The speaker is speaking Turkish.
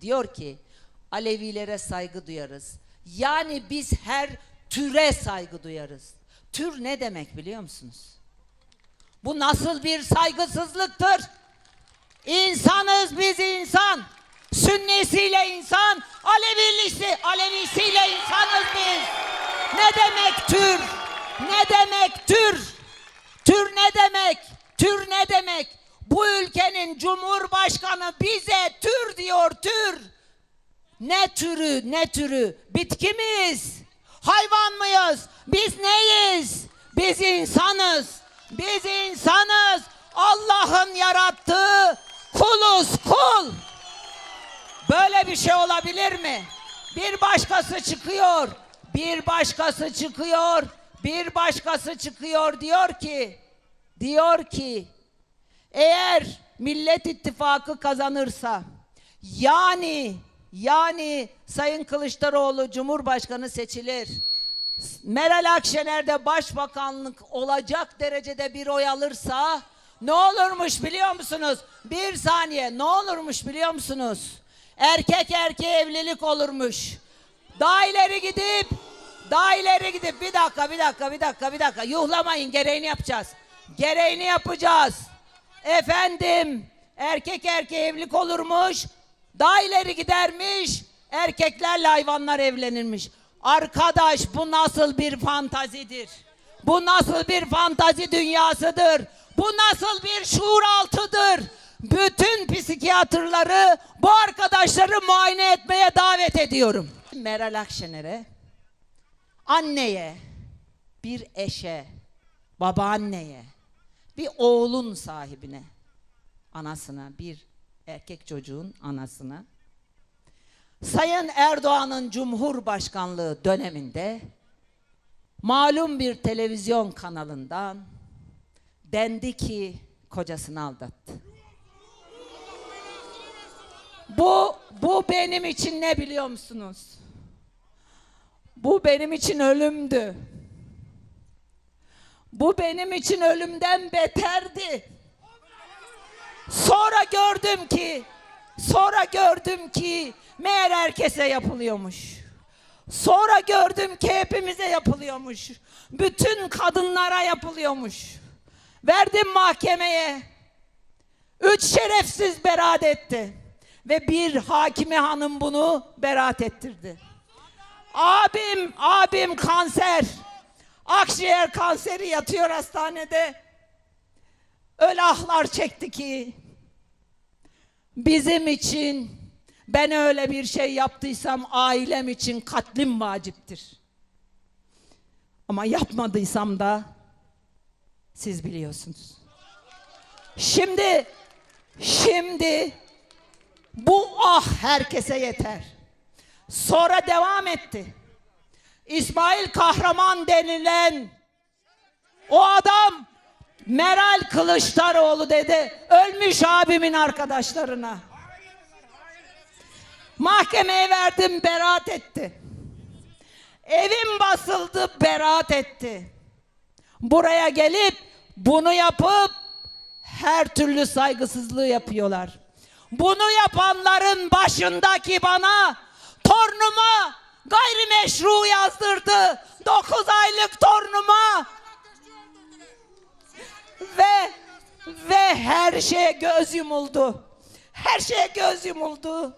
Diyor ki Alevilere saygı duyarız. Yani biz her türe saygı duyarız. Tür ne demek biliyor musunuz? Bu nasıl bir saygısızlıktır? İnsanız biz insan. Sünnisiyle insan, Alevilisi, Alevisiyle insanız biz. Ne demek tür? Ne demek tür? Tür ne demek? Tür ne demek? Bu ülkenin cumhurbaşkanı bize tür diyor tür. Ne türü ne türü? Bitki miyiz? Hayvan mıyız? Biz neyiz? Biz insanız. Biz insanız. Allah'ın yarattığı kuluz kul. Böyle bir şey olabilir mi? Bir başkası çıkıyor. Bir başkası çıkıyor. Bir başkası çıkıyor diyor ki diyor ki eğer Millet İttifakı kazanırsa yani yani Sayın Kılıçdaroğlu Cumhurbaşkanı seçilir. Meral Akşener de başbakanlık olacak derecede bir oy alırsa ne olurmuş biliyor musunuz? Bir saniye ne olurmuş biliyor musunuz? Erkek erkeğe evlilik olurmuş. Daha ileri gidip daha ileri gidip bir dakika bir dakika bir dakika bir dakika yuhlamayın gereğini yapacağız. Gereğini yapacağız. Efendim erkek erkeğe evlilik olurmuş. Daha ileri gidermiş. Erkeklerle hayvanlar evlenirmiş. Arkadaş bu nasıl bir fantazidir? Bu nasıl bir fantazi dünyasıdır? Bu nasıl bir şuur altıdır? Bütün psikiyatrları bu arkadaşları muayene etmeye davet ediyorum. Meral Akşener'e, anneye, bir eşe, babaanneye, bir oğlun sahibine, anasına, bir erkek çocuğun anasına, Sayın Erdoğan'ın Cumhurbaşkanlığı döneminde malum bir televizyon kanalından dendi ki kocasını aldattı. Bu bu benim için ne biliyor musunuz? Bu benim için ölümdü. Bu benim için ölümden beterdi. Sonra gördüm ki, sonra gördüm ki meğer herkese yapılıyormuş. Sonra gördüm ki hepimize yapılıyormuş. Bütün kadınlara yapılıyormuş. Verdim mahkemeye. Üç şerefsiz beraat etti. Ve bir hakime hanım bunu beraat ettirdi. Abim, abim kanser. Akciğer kanseri yatıyor hastanede. Öyle ahlar çekti ki. Bizim için ben öyle bir şey yaptıysam ailem için katlim vaciptir. Ama yapmadıysam da siz biliyorsunuz. Şimdi şimdi bu ah herkese yeter. Sonra devam etti. İsmail Kahraman denilen o adam Meral Kılıçdaroğlu dedi. Ölmüş abimin arkadaşlarına. Mahkemeye verdim beraat etti. Evim basıldı beraat etti. Buraya gelip bunu yapıp her türlü saygısızlığı yapıyorlar. Bunu yapanların başındaki bana tornuma gayrimeşru yazdırdı. 9 aylık tornuma ve ve her şeye göz yumuldu. Her şeye göz yumuldu.